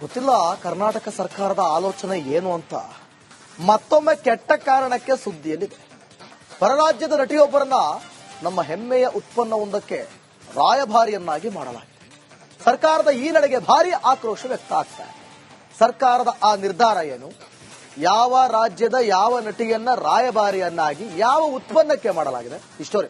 ಗೊತ್ತಿಲ್ಲ ಕರ್ನಾಟಕ ಸರ್ಕಾರದ ಆಲೋಚನೆ ಏನು ಅಂತ. ಮತ್ತೊಮ್ಮೆ ಕೆಟ್ಟ ಕಾರಣಕ್ಕೆ ಸುದ್ದಿಯಲ್ಲಿದೆ. ಪರರಾಜ್ಯದ ನಟಿಯೊಬ್ಬರನ್ನ ನಮ್ಮ ಹೆಮ್ಮೆಯ ಉತ್ಪನ್ನವೊಂದಕ್ಕೆ ರಾಯಭಾರಿಯನ್ನಾಗಿ ಮಾಡಲಾಗಿದೆ. ಸರ್ಕಾರದ ಈ ನಡೆಗೆ ಭಾರಿ ಆಕ್ರೋಶ ವ್ಯಕ್ತ ಆಗ್ತಾ ಇದೆ. ಸರ್ಕಾರದ ಆ ನಿರ್ಧಾರ ಏನು? ಯಾವ ರಾಜ್ಯದ ಯಾವ ನಟಿಯನ್ನ ರಾಯಭಾರಿಯನ್ನಾಗಿ ಯಾವ ಉತ್ಪನ್ನಕ್ಕೆ ಮಾಡಲಾಗಿದೆ? ಇಷ್ಟೋರಿ.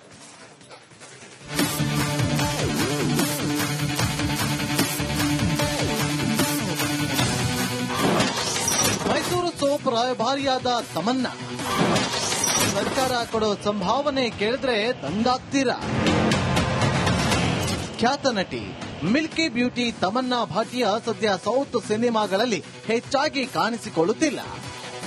ರಾಯಭಾರಿಯಾದ ತಮನ್ನ. ಸರ್ಕಾರ ಕೊಡೋ ಸಂಭಾವನೆ ಕೇಳಿದ್ರೆ ದಂಗಾಗ್ತೀರಾ ಖ್ಯಾತ ನಟಿ ಮಿಲ್ಕಿ ಬ್ಯೂಟಿ ತಮನ್ನಾ ಭಾಟಿಯ ಸದ್ಯ ಸೌತ್ ಸಿನಿಮಾಗಳಲ್ಲಿ ಹೆಚ್ಚಾಗಿ ಕಾಣಿಸಿಕೊಳ್ಳುತ್ತಿಲ್ಲ.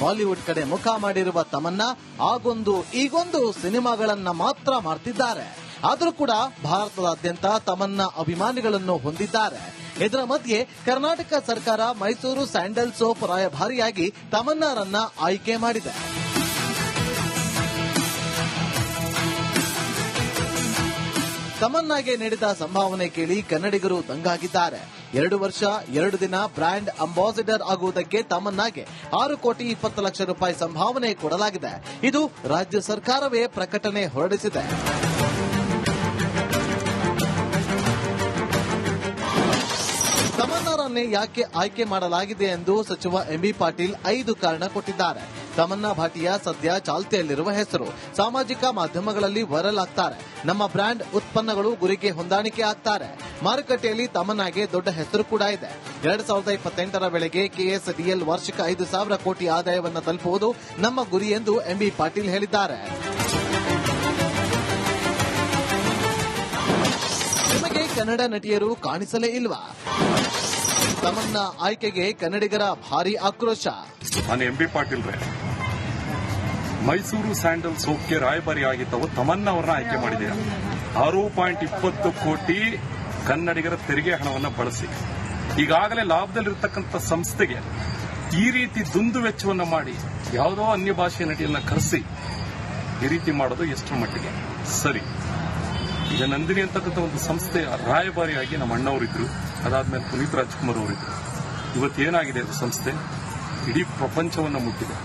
ಬಾಲಿವುಡ್ ಕಡೆ ಮುಖ ಮಾಡಿರುವ ತಮನ್ನ, ಆಗೊಂದು ಈಗೊಂದು ಸಿನಿಮಾಗಳನ್ನ ಮಾತ್ರ ಮಾಡ್ತಿದ್ದಾರೆ. ಆದರೂ ಕೂಡ ಭಾರತದಾದ್ಯಂತ ತಮನ್ನ ಅಭಿಮಾನಿಗಳನ್ನು ಹೊಂದಿದ್ದಾರೆ. ಇದರ ಮಧ್ಯೆ ಕರ್ನಾಟಕ ಸರ್ಕಾರ ಮೈಸೂರು ಸ್ಯಾಂಡಲ್ ಸೋಪ್ ರಾಯಭಾರಿಯಾಗಿ ತಮನ್ನಾರನ್ನ ಆಯ್ಕೆ ಮಾಡಿದೆ. ತಮನ್ನಾಗೆ ನೀಡಿದ ಸಂಭಾವನೆ ಕೇಳಿ ಕನ್ನಡಿಗರು ದಂಗಾಗಿದ್ದಾರೆ. ಎರಡು ವರ್ಷ, ಎರಡು ದಿನ ಬ್ರ್ಯಾಂಡ್ ಅಂಬಾಸಿಡರ್ ಆಗುವುದಕ್ಕೆ ತಮನ್ನಾಗೆ ಆರು ಕೋಟಿ ಇಪ್ಪತ್ತು ಲಕ್ಷ ರೂಪಾಯಿ ಸಂಭಾವನೆ ಕೊಡಲಾಗಿದೆ. ಇದು ರಾಜ್ಯ ಸರ್ಕಾರವೇ ಪ್ರಕಟಣೆ ಹೊರಡಿಸಿದೆ. ತಮನ್ನಾರನ್ನೇ ಯಾಕೆ ಆಯ್ಕೆ ಮಾಡಲಾಗಿದೆ ಎಂದು ಸಚಿವ ಎಂಬಿ ಪಾಟೀಲ್ ಐದು ಕಾರಣ ಕೊಟ್ಟಿದ್ದಾರೆ. ತಮನ್ನಾ ಭಾಟಿಯ ಸದ್ಯ ಚಾಲ್ತಿಯಲ್ಲಿರುವ ಹೆಸರು. ಸಾಮಾಜಿಕ ಮಾಧ್ಯಮಗಳಲ್ಲಿ ವೈರಲ್ ಆಗ್ತಾರೆ. ನಮ್ಮ ಬ್ರ್ಯಾಂಡ್ ಉತ್ಪನ್ನಗಳು ಗುರಿಗೆ ಹೊಂದಾಣಿಕೆ ಆಗ್ತಾರೆ. ಮಾರುಕಟ್ಟೆಯಲ್ಲಿ ತಮನ್ನಾಗೆ ದೊಡ್ಡ ಹೆಸರು ಕೂಡ ಇದೆ. ಎರಡ್ ಸಾವಿರದ ಇಪ್ಪತ್ತೆಂಟರ ವೇಳೆಗೆ ಕೆಎಸ್ಡಿಎಲ್ ವಾರ್ಷಿಕ ಐದು ಸಾವಿರ ಕೋಟಿ ಆದಾಯವನ್ನು ತಲುಪುವುದು ನಮ್ಮ ಗುರಿ ಎಂದು ಎಂಬಿ ಪಾಟೀಲ್ ಹೇಳಿದ್ದಾರೆ. ನಿಮಗೆ ಕನ್ನಡ ನಟಿಯರು ಕಾಣಿಸಲೇ ಇಲ್ವಾ? ತಮನ್ನ ಆಯ್ಕೆಗೆ ಕನ್ನಡಿಗರ ಭಾರಿ ಆಕ್ರೋಶ. ನಾನು ಎಂ ಬಿ ಪಾಟೀಲ್ ರೇ ಮೈಸೂರು ಸ್ಯಾಂಡಲ್ ಸೋಪ್ಗೆ ರಾಯಭಾರಿ ಆಗಿದ್ದವು ತಮನ್ನ ಅವರನ್ನ ಆಯ್ಕೆ ಮಾಡಿದೆಯಾ ಆರು ಪಾಯಿಂಟ್ ಇಪ್ಪತ್ತು ಕೋಟಿ ಕನ್ನಡಿಗರ ತೆರಿಗೆ ಹಣವನ್ನು ಬಳಸಿ. ಈಗಾಗಲೇ ಲಾಭದಲ್ಲಿರತಕ್ಕಂಥ ಸಂಸ್ಥೆಗೆ ಈ ರೀತಿ ದುಂದು ವೆಚ್ಚವನ್ನು ಮಾಡಿ ಯಾವುದೋ ಅನ್ಯ ಭಾಷೆಯ ನಟಿಯನ್ನು ಕರೆಸಿ ಈ ರೀತಿ ಮಾಡೋದು ಎಷ್ಟರ ಮಟ್ಟಿಗೆ? ಸರಿ. ಈಗ ನಂದಿನಿ ಅಂತಕ್ಕಂಥ ಒಂದು ಸಂಸ್ಥೆಯ ರಾಯಭಾರಿಯಾಗಿ ನಮ್ಮ ಅಣ್ಣವರಿದ್ರು. ಅದಾದ್ಮೇಲೆ ಪುನೀತ್ ರಾಜ್ಕುಮಾರ್ ಅವರಿದ್ರು. ಇವತ್ತೇನಾಗಿದೆ ಅದು ಸಂಸ್ಥೆ? ಇಡೀ ಪ್ರಪಂಚವನ್ನ ಮುಟ್ಟಿದೆ.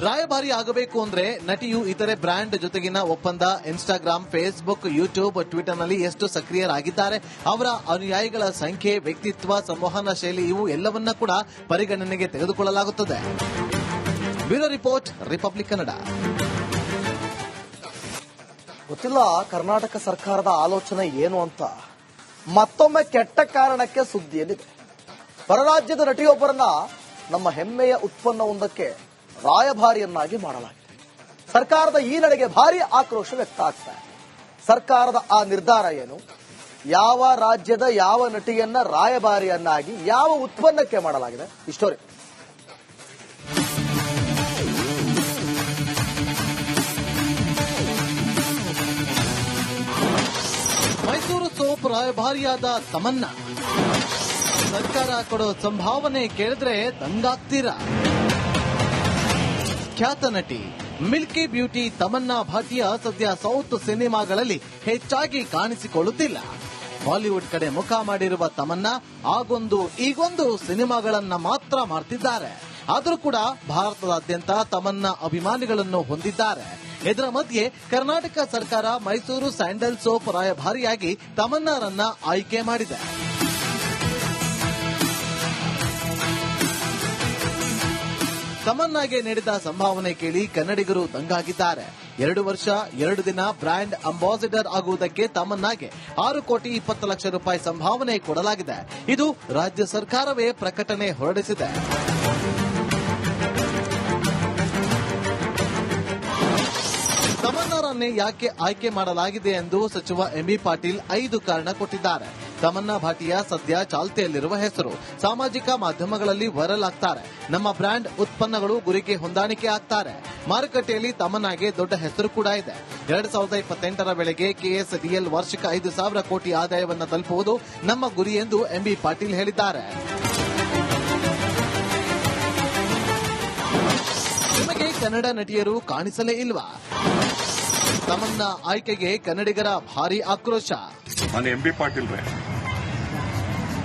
ರಾಯಭಾರಿ ಆಗಬೇಕು ಅಂದ್ರೆ ನಟಿಯು ಇತರೆ ಬ್ರ್ಯಾಂಡ್ ಜೊತೆಗಿನ ಒಪ್ಪಂದ, ಇನ್ಸ್ಟಾಗ್ರಾಮ್, ಫೇಸ್ಬುಕ್, ಯೂಟ್ಯೂಬ್, ಟ್ವಿಟರ್ನಲ್ಲಿ ಎಷ್ಟು ಸಕ್ರಿಯರಾಗಿದ್ದಾರೆ, ಅವರ ಅನುಯಾಯಿಗಳ ಸಂಖ್ಯೆ, ವ್ಯಕ್ತಿತ್ವ, ಸಂವಹನ ಶೈಲಿ ಇವು ಎಲ್ಲವನ್ನ ಕೂಡ ಪರಿಗಣನೆಗೆ ತೆಗೆದುಕೊಳ್ಳಲಾಗುತ್ತದೆ. Bureau report, republic Kannada. ಗೊತ್ತಿಲ್ಲ, ಕರ್ನಾಟಕ ಸರ್ಕಾರದ ಆಲೋಚನೆ ಏನು ಅಂತ. ಮತ್ತೊಮ್ಮೆ ಕೆಟ್ಟ ಕಾರಣಕ್ಕೆ ಸುದ್ದಿಯಲ್ಲಿದೆ. ಪರರಾಜ್ಯದ ನಟಿಯೊಬ್ಬರನ್ನ ನಮ್ಮ ಹೆಮ್ಮೆಯ ಉತ್ಪನ್ನವೊಂದಕ್ಕೆ ರಾಯಭಾರಿಯನ್ನಾಗಿ ಮಾಡಲಾಗಿದೆ. ಸರ್ಕಾರದ ಈ ನಡೆಗೆ ಭಾರಿ ಆಕ್ರೋಶ ವ್ಯಕ್ತ ಆಗ್ತಾ ಇದೆ. ಸರ್ಕಾರದ ಆ ನಿರ್ಧಾರ ಏನು? ಯಾವ ರಾಜ್ಯದ ಯಾವ ನಟಿಯನ್ನ ರಾಯಭಾರಿಯನ್ನಾಗಿ ಯಾವ ಉತ್ಪನ್ನಕ್ಕೆ ಮಾಡಲಾಗಿದೆ? ಇಷ್ಟೋರಿ ಸೋಪ್ ರಾಯಭಾರಿಯಾದ ತಮನ್ನ ಸರ್ಕಾರ ಕೊಡೋ ಸಂಭಾವನೆ ಕೇಳಿದ್ರೆ ದಂಗಾಗ್ತೀರಾ. ಖ್ಯಾತ ನಟಿ ಮಿಲ್ಕಿ ಬ್ಯೂಟಿ ತಮನ್ನಾ ಭಾಟಿಯ ಸದ್ಯ ಸೌತ್ ಸಿನಿಮಾಗಳಲ್ಲಿ ಹೆಚ್ಚಾಗಿ ಕಾಣಿಸಿಕೊಳ್ಳುತ್ತಿಲ್ಲ. ಬಾಲಿವುಡ್ ಕಡೆ ಮುಖ ಮಾಡಿರುವ ತಮನ್ನಾ ಆಗೊಂದು ಈಗೊಂದು ಸಿನಿಮಾಗಳನ್ನ ಮಾತ್ರ ಮಾಡ್ತಿದ್ದಾರೆ. ಆದರೂ ಕೂಡ ಭಾರತದಾದ್ಯಂತ ತಮನ್ನ ಅಭಿಮಾನಿಗಳನ್ನು ಹೊಂದಿದ್ದಾರೆ. ಇದರ ಮಧ್ಯೆ ಕರ್ನಾಟಕ ಸರ್ಕಾರ ಮೈಸೂರು ಸ್ಯಾಂಡಲ್ ಸೋಪ್ ರಾಯಭಾರಿಯಾಗಿ ತಮನ್ನಾರನ್ನ ಆಯ್ಕೆ ಮಾಡಿದೆ. ತಮನ್ನಾಗೆ ನೀಡಿದ ಸಂಭಾವನೆ ಕೇಳಿ ಕನ್ನಡಿಗರು ದಂಗಾಗಿದ್ದಾರೆ. ಎರಡು ವರ್ಷ, ಎರಡು ದಿನ ಬ್ರ್ಯಾಂಡ್ ಅಂಬಾಸಿಡರ್ ಆಗುವುದಕ್ಕೆ ತಮನ್ನಾಗೆ ಆರು ಕೋಟಿ ಇಪ್ಪತ್ತು ಲಕ್ಷ ರೂಪಾಯಿ ಸಂಭಾವನೆ ಕೊಡಲಾಗಿದೆ. ಇದು ರಾಜ್ಯ ಸರ್ಕಾರವೇ ಪ್ರಕಟಣೆ ಹೊರಡಿಸಿದೆ. ತಮನ್ನಾರನ್ನೇ ಯಾಕೆ ಆಯ್ಕೆ ಮಾಡಲಾಗಿದೆ ಎಂದು ಸಚಿವ ಎಂಬಿ ಪಾಟೀಲ್ ಐದು ಕಾರಣ ಕೊಟ್ಟಿದ್ದಾರೆ. ತಮನ್ನಾ ಭಾಟಿಯ ಸದ್ಯ ಚಾಲ್ತಿಯಲ್ಲಿರುವ ಹೆಸರು. ಸಾಮಾಜಿಕ ಮಾಧ್ಯಮಗಳಲ್ಲಿ ವೈರಲ್ ಆಗ್ತಾರೆ. ನಮ್ಮ ಬ್ರ್ಯಾಂಡ್ ಉತ್ಪನ್ನಗಳು ಗುರಿಗೆ ಹೊಂದಾಣಿಕೆ ಆಗ್ತಾರೆ. ಮಾರುಕಟ್ಟೆಯಲ್ಲಿ ತಮನ್ನಾಗೆ ದೊಡ್ಡ ಹೆಸರು ಕೂಡ ಇದೆ. ಎರಡ್ ಸಾವಿರದ ಇಪ್ಪತ್ತೆಂಟರ ವೇಳೆಗೆ ಕೆಎಸ್ಡಿಎಲ್ ವಾರ್ಷಿಕ ಐದು ಸಾವಿರ ಕೋಟಿ ಆದಾಯವನ್ನು ತಲುಪುವುದು ನಮ್ಮ ಗುರಿ ಎಂದು ಎಂಬಿ ಪಾಟೀಲ್ ಹೇಳಿದ್ದಾರೆ. ನಿಮಗೆ ಕನ್ನಡ ನಟಿಯರು ಕಾಣಿಸಲೇ ಇಲ್ವಾ? ತಮನ್ನ ಆಯ್ಕೆಗೆ ಕನ್ನಡಿಗರ ಭಾರಿ ಆಕ್ರೋಶ. ನಾನು ಎಂ ಬಿ ಪಾಟೀಲ್ ರೇ,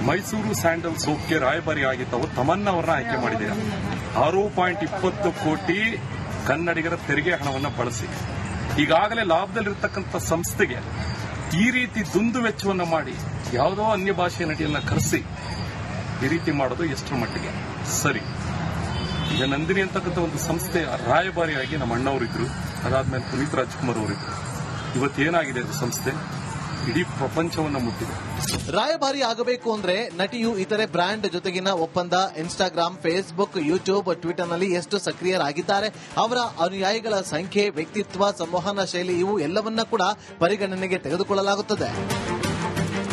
ಮೈಸೂರು ಸ್ಯಾಂಡಲ್ ಸೋಪ್ಗೆ ರಾಯಭಾರಿ ತಾವು ತಮನ್ನ ಅವರನ್ನ ಆಯ್ಕೆ ಮಾಡಿದ್ದೀರಾ ಆರು ಪಾಯಿಂಟ್ ಇಪ್ಪತ್ತು ಕೋಟಿ ಕನ್ನಡಿಗರ ತೆರಿಗೆ ಹಣವನ್ನು ಬಳಸಿ. ಈಗಾಗಲೇ ಲಾಭದಲ್ಲಿರ್ತಕ್ಕಂಥ ಸಂಸ್ಥೆಗೆ ಈ ರೀತಿ ದುಂದು ವೆಚ್ಚವನ್ನು ಮಾಡಿ ಯಾವುದೋ ಅನ್ಯ ಭಾಷೆಯ ನಟಿಯನ್ನ ಕರೆಸಿ ಈ ರೀತಿ ಮಾಡೋದು ಎಷ್ಟರ ಮಟ್ಟಿಗೆ? ಸರಿ. ಈಗ ನಂದಿನಿ ಅಂತಕ್ಕಂಥ ಒಂದು ಸಂಸ್ಥೆಯ ರಾಯಭಾರಿಯಾಗಿ ನಮ್ಮ ಅಣ್ಣವರಿದ್ರು. ಅದಾದ್ಮೇಲೆ ಪುನೀತ್ ರಾಜ್ಕುಮಾರ್ ಇವತ್ತು ಇವತ್ತೇನಾಗಿದೆ ಅದು ಸಂಸ್ಥೆ? ಇಡೀ ಪ್ರಪಂಚವನ್ನ ಮುಟ್ಟಿದೆ. ರಾಯಭಾರಿ ಆಗಬೇಕು ಅಂದ್ರೆ ನಟಿಯು ಇತರೆ ಬ್ರ್ಯಾಂಡ್ ಜೊತೆಗಿನ ಒಪ್ಪಂದ. ಇನ್ಸ್ಟಾಗ್ರಾಮ್ ಫೇಸ್ಬುಕ್ ಯೂಟ್ಯೂಬ್ ಟ್ವಿಟರ್ನಲ್ಲಿ ಎಷ್ಟು ಸಕ್ರಿಯರಾಗಿದ್ದಾರೆ ಅವರ ಅನುಯಾಯಿಗಳ ಸಂಖ್ಯೆ ವ್ಯಕ್ತಿತ್ವ ಸಂವಹನ ಶೈಲಿ ಇವು ಎಲ್ಲವನ್ನ ಕೂಡ ಪರಿಗಣನೆಗೆ ತೆಗೆದುಕೊಳ್ಳಲಾಗುತ್ತದೆ.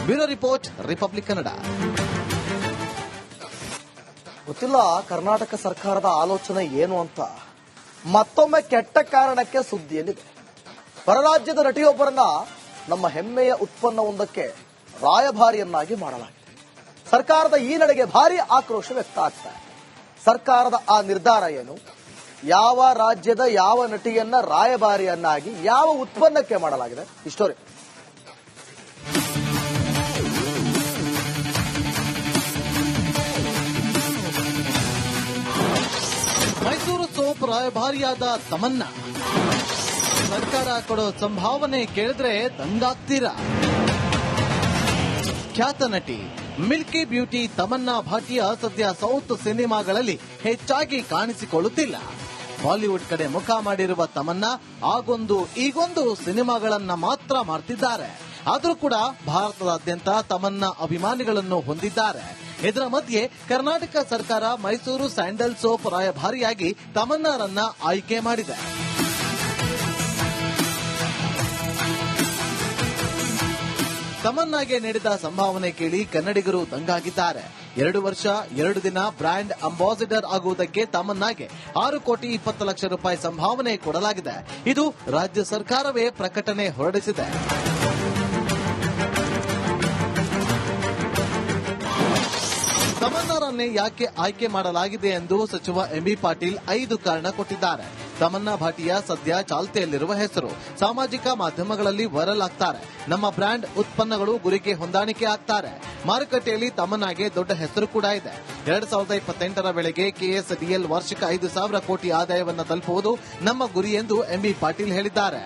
ಬ್ಯೂರೋ ರಿಪೋರ್ಟ್ ರಿಪಬ್ಲಿಕ್ ಕನ್ನಡ ಗೊತ್ತಿಲ್ಲ ಕರ್ನಾಟಕ ಸರ್ಕಾರದ ಆಲೋಚನೆ ಏನು ಅಂತ. ಮತ್ತೊಮ್ಮೆ ಕೆಟ್ಟ ಕಾರಣಕ್ಕೆ ಸುದ್ದಿಯಲ್ಲಿದೆ. ಪರರಾಜ್ಯದ ನಟಿಯೊಬ್ಬರನ್ನ ನಮ್ಮ ಹೆಮ್ಮೆಯ ಉತ್ಪನ್ನವೊಂದಕ್ಕೆ ರಾಯಭಾರಿಯನ್ನಾಗಿ ಮಾಡಲಾಗಿದೆ. ಸರ್ಕಾರದ ಈ ನಡೆಗೆ ಭಾರಿ ಆಕ್ರೋಶ ವ್ಯಕ್ತ ಆಗ್ತಾ ಸರ್ಕಾರದ ಆ ನಿರ್ಧಾರ ಏನು? ಯಾವ ರಾಜ್ಯದ ಯಾವ ನಟಿಯನ್ನ ರಾಯಭಾರಿಯನ್ನಾಗಿ ಯಾವ ಉತ್ಪನ್ನಕ್ಕೆ ಮಾಡಲಾಗಿದೆ? ಇಷ್ಟೋರಿ. ರಾಯಭಾರಿಯಾದ ತಮನ್ನ. ಸರ್ಕಾರ ಕೊಡೋ ಸಂಭಾವನೆ ಕೇಳಿದ್ರೆ ದಂಗಾಗ್ತೀರಾ ಖ್ಯಾತ ನಟಿ ಮಿಲ್ಕಿ ಬ್ಯೂಟಿ ತಮನ್ನಾ ಭಾಟಿಯ ಸದ್ಯ ಸೌತ್ ಸಿನಿಮಾಗಳಲ್ಲಿ ಹೆಚ್ಚಾಗಿ ಕಾಣಿಸಿಕೊಳ್ಳುತ್ತಿಲ್ಲ. ಬಾಲಿವುಡ್ ಕಡೆ ಮುಖ ಮಾಡಿರುವ ತಮನ್ನ ಆಗೊಂದು ಈಗೊಂದು ಸಿನಿಮಾಗಳನ್ನ ಮಾತ್ರ ಮಾಡ್ತಿದ್ದಾರೆ. ಆದರೂ ಕೂಡ ಭಾರತದಾದ್ಯಂತ ತಮನ್ನ ಅಭಿಮಾನಿಗಳನ್ನು ಹೊಂದಿದ್ದಾರೆ. ಇದರ ಮಧ್ಯೆ ಕರ್ನಾಟಕ ಸರ್ಕಾರ ಮೈಸೂರು ಸ್ಯಾಂಡಲ್ ಸೋಪ್ ರಾಯಭಾರಿಯಾಗಿ ತಮನ್ನಾರನ್ನ ಆಯ್ಕೆ ಮಾಡಿದೆ. ತಮನ್ನಾಗೆ ನೀಡಿದ ಸಂಭಾವನೆ ಕೇಳಿ ಕನ್ನಡಿಗರು ದಂಗಾಗಿದ್ದಾರೆ. ಎರಡು ವರ್ಷ, ಎರಡು ದಿನ ಬ್ರ್ಯಾಂಡ್ ಅಂಬಾಸಿಡರ್ ಆಗುವುದಕ್ಕೆ ತಮನ್ನಾಗೆ ಆರು ಕೋಟಿ ಇಪ್ಪತ್ತು ಲಕ್ಷ ರೂಪಾಯಿ ಸಂಭಾವನೆ ಕೊಡಲಾಗಿದೆ. ಇದು ರಾಜ್ಯ ಸರ್ಕಾರವೇ ಪ್ರಕಟಣೆ ಹೊರಡಿಸಿದೆ. ತಮನ್ನಾರನ್ನೇ ಯಾಕೆ ಆಯ್ಕೆ ಮಾಡಲಾಗಿದೆ ಎಂದು ಸಚಿವ ಎಂಬಿ ಪಾಟೀಲ್ ಐದು ಕಾರಣ ಕೊಟ್ಟಿದ್ದಾರೆ. ತಮನ್ನಾ ಭಾಟಿಯಾ ಸದ್ಯ ಚಾಲ್ತಿಯಲ್ಲಿರುವ ಹೆಸರು. ಸಾಮಾಜಿಕ ಮಾಧ್ಯಮಗಳಲ್ಲಿ ವೈರಲ್ ಆಗ್ತಾರೆ. ನಮ್ಮ ಬ್ರ್ಯಾಂಡ್ ಉತ್ಪನ್ನಗಳು ಗುರಿಗೆ ಹೊಂದಾಣಿಕೆ ಆಗ್ತಾರೆ. ಮಾರುಕಟ್ಟೆಯಲ್ಲಿ ತಮನ್ನಾಗೆ ದೊಡ್ಡ ಹೆಸರು ಕೂಡ ಇದೆ. ಎರಡ್ ಸಾವಿರದ ಇಪ್ಪತ್ತೆಂಟರ ವೇಳೆಗೆ ಕೆಎಸ್ಡಿಎಲ್ ವಾರ್ಷಿಕ ಐದು ಸಾವಿರ ಕೋಟಿ ಆದಾಯವನ್ನು ತಲುಪುವುದು ನಮ್ಮ ಗುರಿ ಎಂದು ಎಂಬಿ ಪಾಟೀಲ್ ಹೇಳಿದ್ದಾರೆ.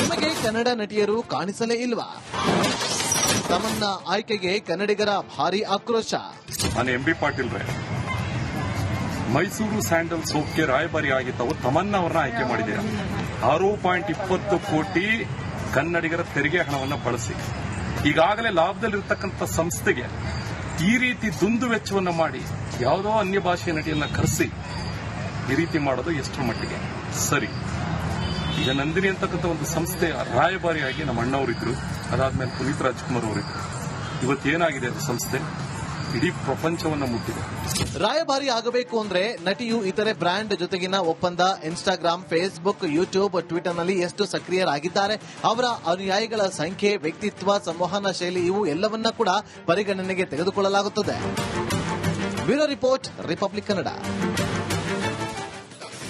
ನಿಮಗೆ ಕನ್ನಡ ನಟಿಯರು ಕಾಣಿಸಲೇ ಇಲ್ವಾ? ತಮನ್ನ ಆಯ್ಕೆಗೆ ಕನ್ನಡಿಗರ ಭಾರಿ ಆಕ್ರೋಶ. ನಾನು ಎಂ ಬಿ ಪಾಟೀಲ್ ರೇ ಮೈಸೂರು ಸ್ಯಾಂಡಲ್ ಸೋಪ್ಗೆ ರಾಯಭಾರಿ ಆಗಿದ್ದವು ತಮನ್ನ ಅವರನ್ನ ಆಯ್ಕೆ ಮಾಡಿದ್ದೀರಾ? ಆರು ಪಾಯಿಂಟ್ ಇಪ್ಪತ್ತು ಕೋಟಿ ಕನ್ನಡಿಗರ ತೆರಿಗೆ ಹಣವನ್ನು ಬಳಸಿ. ಈಗಾಗಲೇ ಲಾಭದಲ್ಲಿರತಕ್ಕಂಥ ಸಂಸ್ಥೆಗೆ ಈ ರೀತಿ ದುಂದು ವೆಚ್ಚವನ್ನು ಮಾಡಿ ಯಾವುದೋ ಅನ್ಯ ಭಾಷೆಯ ನಟಿಯನ್ನ ಕರೆಸಿ ಈ ರೀತಿ ಮಾಡೋದು ಎಷ್ಟರ ಮಟ್ಟಿಗೆ? ಸರಿ. ಈಗ ನಂದಿನಿ ಅಂತಕ್ಕಂಥ ಒಂದು ಸಂಸ್ಥೆ ರಾಯಭಾರಿಯಾಗಿ ನಮ್ಮ ಅಣ್ಣವರಿದ್ರು. ಅದಾದ್ಮೇಲೆ ಪುನೀತ್ ರಾಜ್ಕುಮಾರ್ ಅವರಿಗೆ ಇವತ್ತೇನಾಗಿದೆ ಸಂಸ್ಥೆ? ಇಡೀ ಪ್ರಪಂಚವನ್ನ ಮುಟ್ಟಿದೆ. ರಾಯಭಾರಿ ಆಗಬೇಕು ಅಂದ್ರೆ ನಟಿಯು ಇತರೆ ಬ್ರ್ಯಾಂಡ್ ಜೊತೆಗಿನ ಒಪ್ಪಂದ. ಇನ್ಸ್ಟಾಗ್ರಾಮ್ ಫೇಸ್ಬುಕ್ ಯೂಟ್ಯೂಬ್ ಟ್ವಿಟರ್ನಲ್ಲಿ ಎಷ್ಟು ಸಕ್ರಿಯರಾಗಿದ್ದಾರೆ, ಅವರ ಅನುಯಾಯಿಗಳ ಸಂಖ್ಯೆ, ವ್ಯಕ್ತಿತ್ವ, ಸಂವಹನ ಶೈಲಿ ಇವು ಎಲ್ಲವನ್ನ ಕೂಡ ಪರಿಗಣನೆಗೆ ತೆಗೆದುಕೊಳ್ಳಲಾಗುತ್ತದೆ. Bureau report republic Kannada